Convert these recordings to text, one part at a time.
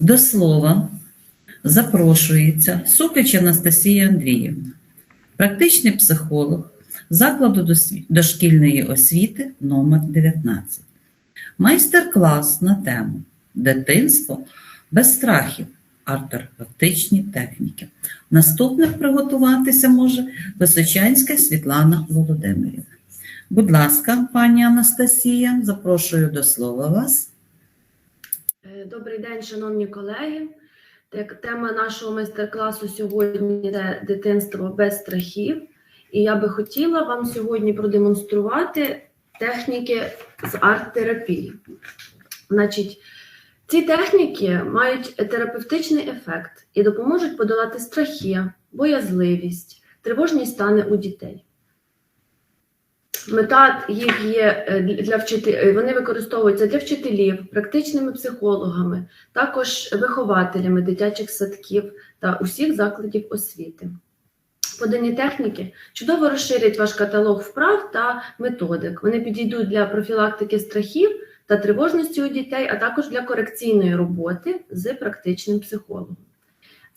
До слова запрошується Сукич Анастасія Андріївна, практичний психолог закладу дошкільної освіти номер 19 Майстер-клас на тему Дитинство без страхів. Арт-терапевтичні техніки. Наступних приготуватися може Височанська Світлана Володимирівна. Будь ласка, пані Анастасія, запрошую до слова вас. Добрий день, шановні колеги. Тема нашого майстер-класу сьогодні це дитинство без страхів. І я би хотіла вам сьогодні продемонструвати техніки з арт-терапії. Значить, ці техніки мають терапевтичний ефект і допоможуть подолати страхи, боязливість, тривожні стани у дітей. Мета їх є е, для вчителів, вони використовуються для вчителів, практичними психологами, також вихователями дитячих садків та усіх закладів освіти. Подані техніки чудово розширять ваш каталог вправ та методик. Вони підійдуть для профілактики страхів та тривожності у дітей, а також для корекційної роботи з практичним психологом.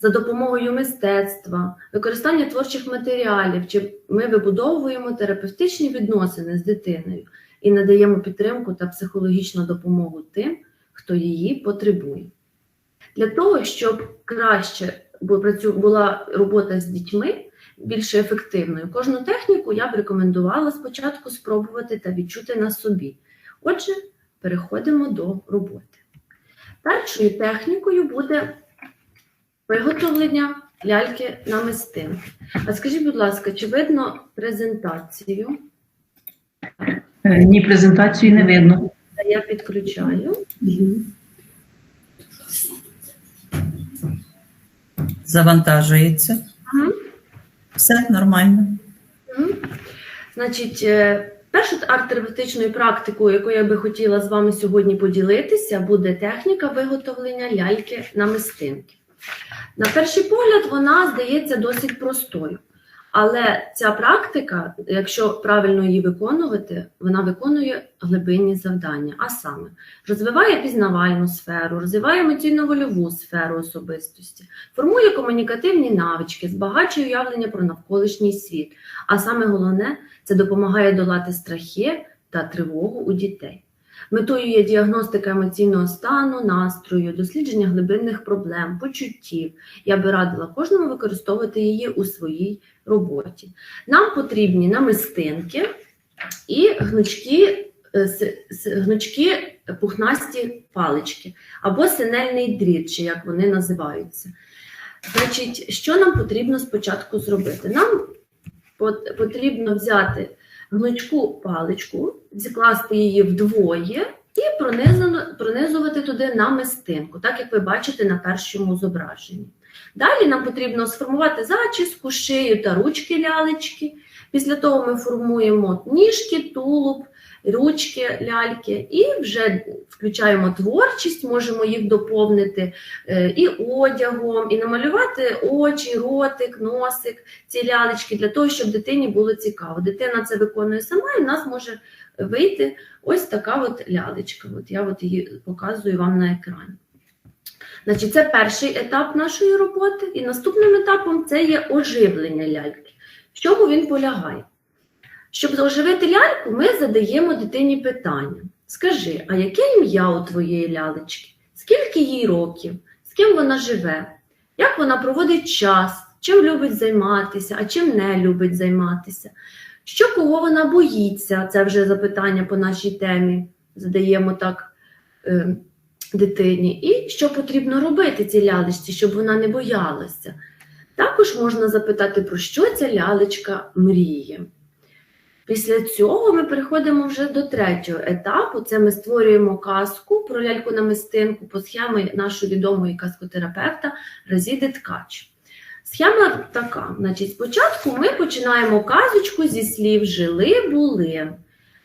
За допомогою мистецтва, використання творчих матеріалів, чи ми вибудовуємо терапевтичні відносини з дитиною і надаємо підтримку та психологічну допомогу тим, хто її потребує. Для того, щоб краще була робота з дітьми більш ефективною, кожну техніку я б рекомендувала спочатку спробувати та відчути на собі. Отже, переходимо до роботи. Першою технікою буде виготовлення ляльки на мистин. А скажіть, будь ласка, чи видно презентацію? Е, Ні, презентацію не видно. Я підключаю. Завантажується. Мгм. Все нормально. Мгм. Значить, е, першою арт-терапевтичною практикою, якою я би хотіла з вами сьогодні поділитися, буде техніка виготовлення ляльки на мистинки. На перший погляд, вона здається досить простою. Але ця практика, якщо правильно її виконувати, вона виконує глибинні завдання. А саме розвиває пізнавальну сферу, розвиває емоційно-вольову сферу особистості, формує комунікативні навички, збагачує уявлення про навколишній світ. А саме головне, це допомагає долати страхи та тривогу у дітей. Метою є діагностика емоційного стану, настрою, дослідження глибинних проблем, почуттів. Я би радила кожному використовувати її у своїй роботі. Нам потрібні намистинки і гнучкі, е, гнучкі пухнасті палички або синельний дріт, чи як вони називаються. Значить, що нам потрібно спочатку зробити? Нам потрібно взяти гнучку паличку, зікласти її вдвоє і пронизувати туди намистинку, так як ви бачите на першому зображенні. Далі нам потрібно сформувати зачіску, шию та ручки лялечки. Після того ми формуємо ніжки, тулуб, ручки ляльки і вже включаємо творчість, можемо їх доповнити е, і одягом, і намалювати очі, ротик, носик, ці лялечки для того, щоб дитині було цікаво. Дитина це виконує сама, і в нас може вийти ось така от лялечка. От я от її показую вам на екрані. Значить, це перший етап нашої роботи, і наступним етапом це є оживлення ляльки. В чому він полягає? Щоб оживити ляльку, ми задаємо дитині питання. Скажи, а яке ім'я у твоєї лялечки? Скільки їй років? З ким вона живе? Як вона проводить час? Чим любить займатися, а чим не любить займатися? Що кого вона боїться? Це вже запитання по нашій темі. Задаємо так е, дитині. І що потрібно робити цій лялечці, щоб вона не боялася. Також можна запитати, про що ця лялечка мріє. Після цього ми переходимо вже до третього етапу. Це ми створюємо казку про ляльку на мистинку по схемі нашої відомої казкотерапевта Разіди Ткач. Схема така: значить, спочатку ми починаємо казочку зі слів жили були.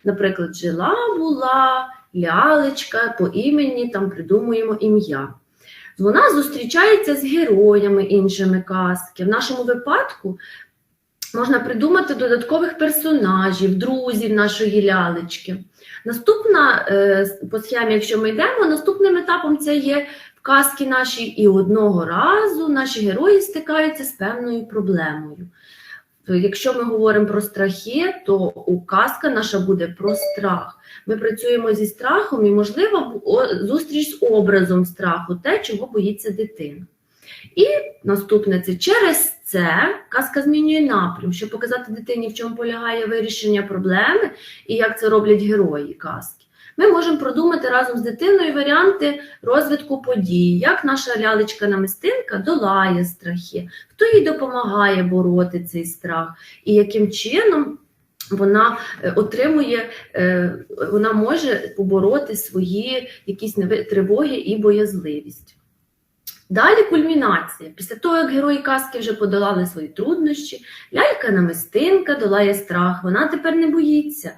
Наприклад, жила була лялечка по імені, там придумуємо ім'я. Вона зустрічається з героями іншими казки. В нашому випадку можна придумати додаткових персонажів, друзів нашої лялечки. Наступна е, по схемі, якщо ми йдемо, наступним етапом це є казки наші, і одного разу наші герої стикаються з певною проблемою. Якщо ми говоримо про страхи, то у казка наша буде про страх. Ми працюємо зі страхом і, можливо, зустріч з образом страху, те, чого боїться дитина. І наступне це через це казка змінює напрям, щоб показати дитині, в чому полягає вирішення проблеми і як це роблять герої казки. Ми можемо продумати разом з дитиною варіанти розвитку подій, як наша лялечка-намистинка долає страхи, хто їй допомагає бороти цей страх, і яким чином вона е, отримує, е, вона може побороти свої якісь тривоги і боязливість. Далі кульмінація. Після того, як герої казки вже подолали свої труднощі, лялька-намистинка долає страх, вона тепер не боїться.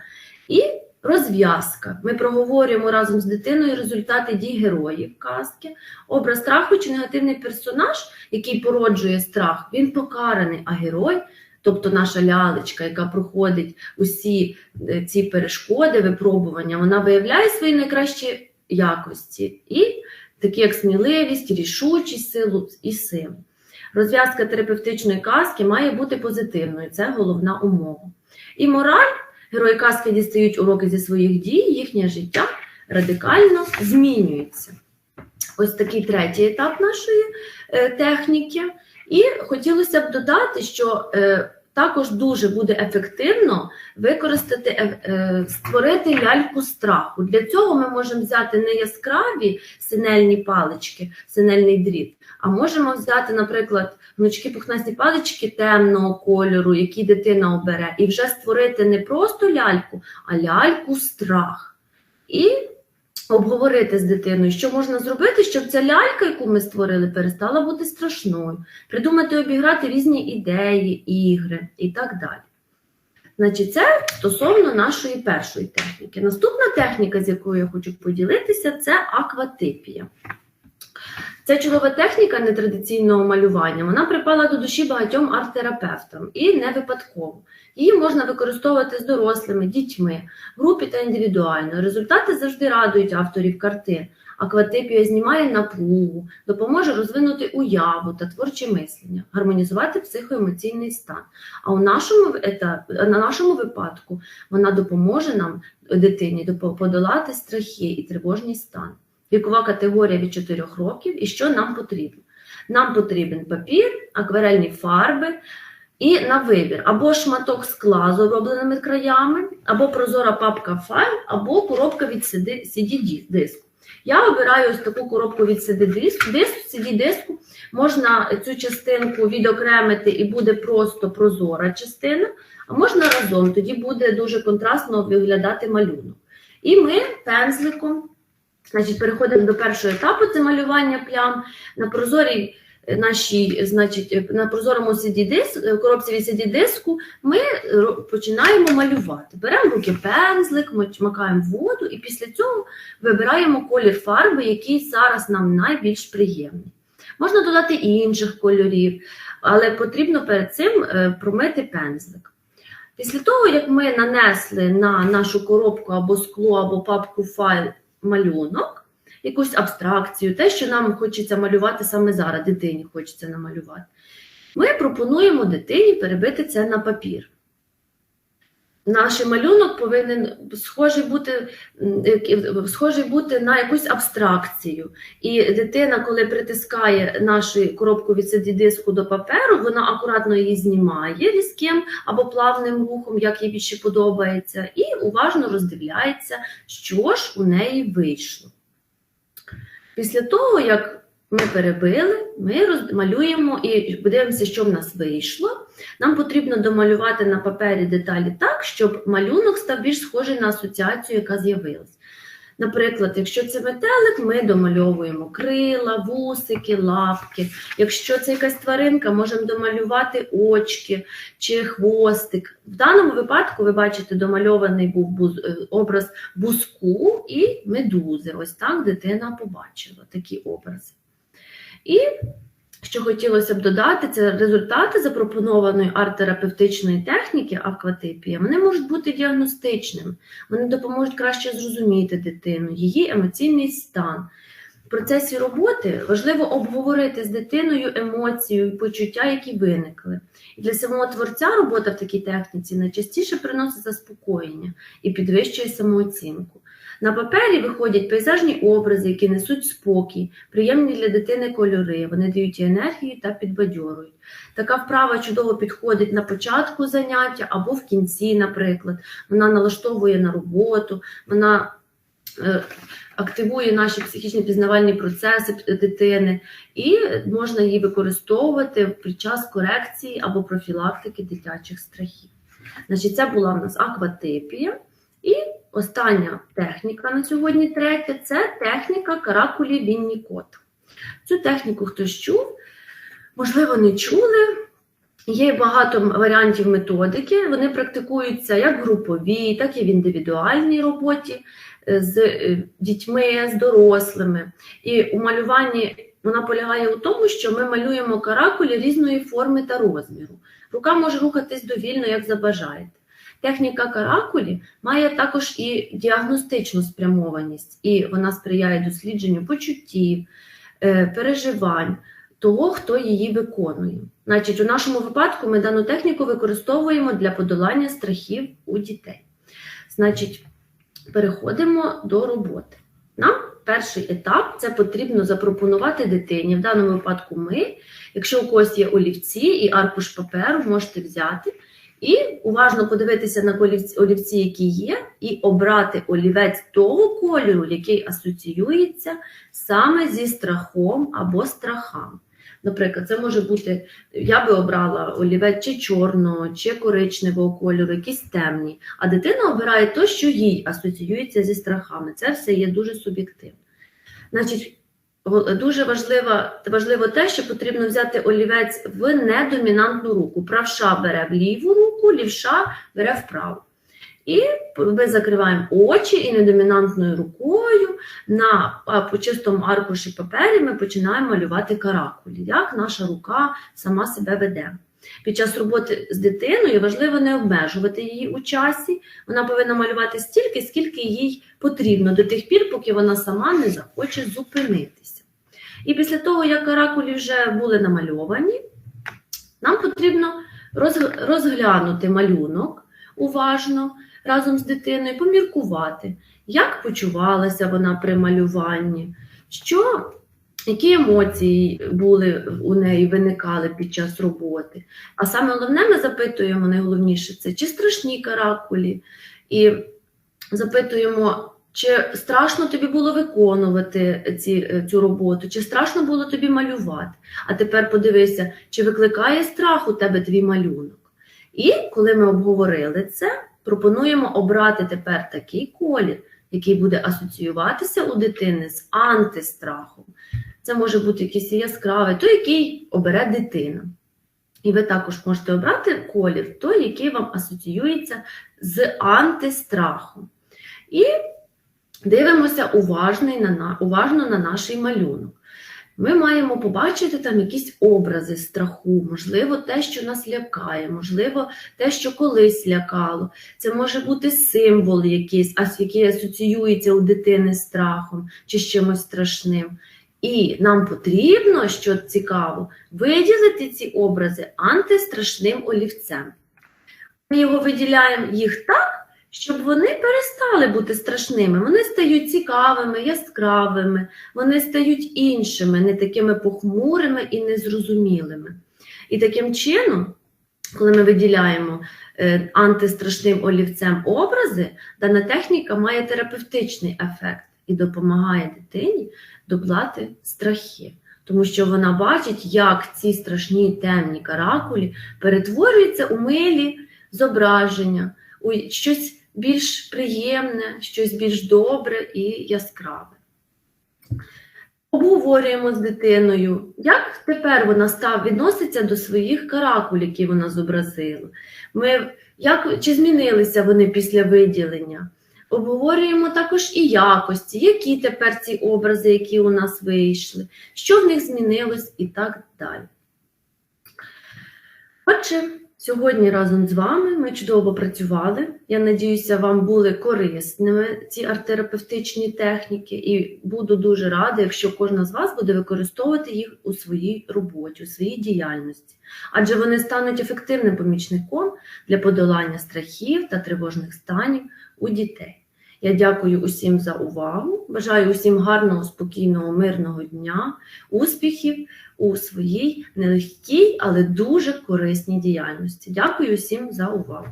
І розв'язка. Ми проговорюємо разом з дитиною результати дій героїв казки. Образ страху чи негативний персонаж, який породжує страх, він покараний, а герой. Тобто наша лялечка, яка проходить усі е, ці перешкоди, випробування, вона виявляє свої найкращі якості, і такі як сміливість, рішучість, силу і силу. Розв'язка терапевтичної казки має бути позитивною, це головна умова. І мораль герої казки дістають уроки зі своїх дій, їхнє життя радикально змінюється. Ось такий третій етап нашої е, техніки. І хотілося б додати, що е, також дуже буде ефективно використати, е, е, створити ляльку страху. Для цього ми можемо взяти не яскраві синельні палички, синельний дріт, а можемо взяти, наприклад, гнучкі пухнасті палички темного кольору, які дитина обере, і вже створити не просто ляльку, а ляльку страх. І обговорити з дитиною, що можна зробити, щоб ця лялька, яку ми створили, перестала бути страшною, придумати обіграти різні ідеї, ігри і так далі. Значить, це стосовно нашої першої техніки. Наступна техніка, з якою я хочу поділитися, це акватипія. Це чудова техніка нетрадиційного малювання. Вона припала до душі багатьом арт-терапевтам і не випадково. Її можна використовувати з дорослими, дітьми, групі та індивідуально. Результати завжди радують авторів картин. Акватипія знімає напругу, допоможе розвинути уяву та творче мислення, гармонізувати психоемоційний стан. А у нашому на нашому випадку вона допоможе нам дитині подолати страхи і тривожний стан. Вікова категорія від 4 років. І що нам потрібно? Нам потрібен папір, акварельні фарби і на вибір або шматок скла з обробленими краями, або прозора папка файл, або коробка від CD-диску. Я обираю ось таку коробку від CD-диску. CD-диску можна цю частинку відокремити і буде просто прозора частина, а можна разом, тоді буде дуже контрастно виглядати малюнок. І ми пензликом Значить, переходимо до першого етапу це малювання плям на прозорій е, нашій, значить, е, на прозорому CD-диску, коробці від CD-диску ми починаємо малювати. Беремо руки пензлик, макаємо воду, і після цього вибираємо колір фарби, який зараз нам найбільш приємний. Можна додати інших кольорів, але потрібно перед цим е, промити пензлик. Після того, як ми нанесли на нашу коробку або скло, або папку файл малюнок, якусь абстракцію, те, що нам хочеться малювати саме зараз, дитині хочеться намалювати. Ми пропонуємо дитині перебити це на папір. Наш малюнок повинен схожий бути, е, схожий бути на якусь абстракцію. І дитина, коли притискає нашу коробку від CD-диску до паперу, вона акуратно її знімає різким або плавним рухом, як їй більше подобається, і уважно роздивляється, що ж у неї вийшло. Після того, як ми перебили, ми малюємо і подивимося, що в нас вийшло. Нам потрібно домалювати на папері деталі так, щоб малюнок став більш схожий на асоціацію, яка з'явилась. Наприклад, якщо це метелик, ми домальовуємо крила, вусики, лапки. Якщо це якась тваринка, можемо домалювати очки чи хвостик. В даному випадку ви бачите, домальований був буз- е, образ буску і медузи. Ось так дитина побачила такі образи. І що хотілося б додати, це результати запропонованої арт-терапевтичної техніки акватипія. Вони можуть бути діагностичними, вони допоможуть краще зрозуміти дитину, її емоційний стан. в процесі роботи важливо обговорити з дитиною емоцію і почуття, які виникли. І для самого творця робота в такій техніці найчастіше приносить заспокоєння і підвищує самооцінку. На папері виходять пейзажні образи, які несуть спокій, приємні для дитини кольори, вони дають енергію та підбадьорують. Така вправа чудово підходить на початку заняття або в кінці, наприклад. Вона налаштовує на роботу, вона е, активує наші психічні пізнавальні процеси дитини, і можна її використовувати під час корекції або профілактики дитячих страхів. Значить, це була в нас акватипія. І остання техніка на сьогодні, третя, це техніка каракулі Віннікот. Цю техніку хтось чув, можливо, не чули. Є багато варіантів методики. Вони практикуються як в груповій, так і в індивідуальній роботі е, з е, дітьми, з дорослими. І у малюванні вона полягає у тому, що ми малюємо каракулі різної форми та розміру. Рука може рухатись довільно, як забажаєте. Техніка каракулі має також і діагностичну спрямованість, і вона сприяє дослідженню почуттів, е, переживань того, хто її виконує. Значить, у нашому випадку ми дану техніку використовуємо для подолання страхів у дітей. Значить, переходимо до роботи. Нам перший етап це потрібно запропонувати дитині. В даному випадку ми, якщо у когось є олівці і аркуш паперу, можете взяти. І уважно подивитися на олівці- які є, і обрати олівець того кольору, який асоціюється саме зі страхом або страхами. Наприклад, це може бути, я би обрала олівець чи чорного, чи коричневого кольору, якісь темні. А дитина обирає те, що їй асоціюється зі страхами. Це все є дуже суб'єктивно. Значить, дуже важливо, важливо те, що потрібно взяти олівець в недомінантну руку. Правша бере в ліву руку, лівша бере вправу. І ми закриваємо очі і недомінантною рукою на по чистому аркуші папері ми починаємо малювати каракулі, як наша рука сама себе веде. Під час роботи з дитиною важливо не обмежувати її у часі. Вона повинна малювати стільки, скільки їй потрібно, до тих пір, поки вона сама не захоче зупинитися. І після того, як каракулі вже були намальовані, нам потрібно розглянути малюнок уважно разом з дитиною, поміркувати, як почувалася вона при малюванні, що, які емоції були у неї виникали під час роботи. А саме головне, ми запитуємо найголовніше це чи страшні каракулі, і запитуємо, чи страшно тобі було виконувати ці, цю роботу, чи страшно було тобі малювати. А тепер подивися, чи викликає страх у тебе твій малюнок. І коли ми обговорили це, пропонуємо обрати тепер такий колір, який буде асоціюватися у дитини з антистрахом. Це може бути якийсь яскравий, той, який обере дитина. І ви також можете обрати колір, той, який вам асоціюється з антистрахом. І дивимося уважно на, наш малюнок. Ми маємо побачити там якісь образи страху, можливо, те, що нас лякає, можливо, те, що колись лякало. Це може бути символ якийсь, який асоціюється у дитини з страхом чи з чимось страшним. І нам потрібно, що цікаво, виділити ці образи антистрашним олівцем. Ми його виділяємо їх так, щоб вони перестали бути страшними. Вони стають цікавими, яскравими, вони стають іншими, не такими похмурими і незрозумілими. І таким чином, коли ми виділяємо е, антистрашним олівцем образи, дана техніка має терапевтичний ефект і допомагає дитині доблати страхи. Тому що вона бачить, як ці страшні темні каракулі перетворюються у милі зображення, у щось більш приємне, щось більш добре і яскраве. Обговорюємо з дитиною, як тепер вона став відноситься до своїх каракуль, які вона зобразила. Ми, як, чи змінилися вони після виділення? Обговорюємо також і якості, які тепер ці образи, які у нас вийшли, що в них змінилось і так далі. Отже, Сьогодні разом з вами ми чудово працювали. Я надіюся, вам були корисними ці арт-терапевтичні техніки, і буду дуже рада, якщо кожна з вас буде використовувати їх у своїй роботі, у своїй діяльності, адже вони стануть ефективним помічником для подолання страхів та тривожних станів у дітей. Я дякую усім за увагу. Бажаю усім гарного, спокійного, мирного дня, успіхів у своїй нелегкій, але дуже корисній діяльності. Дякую усім за увагу.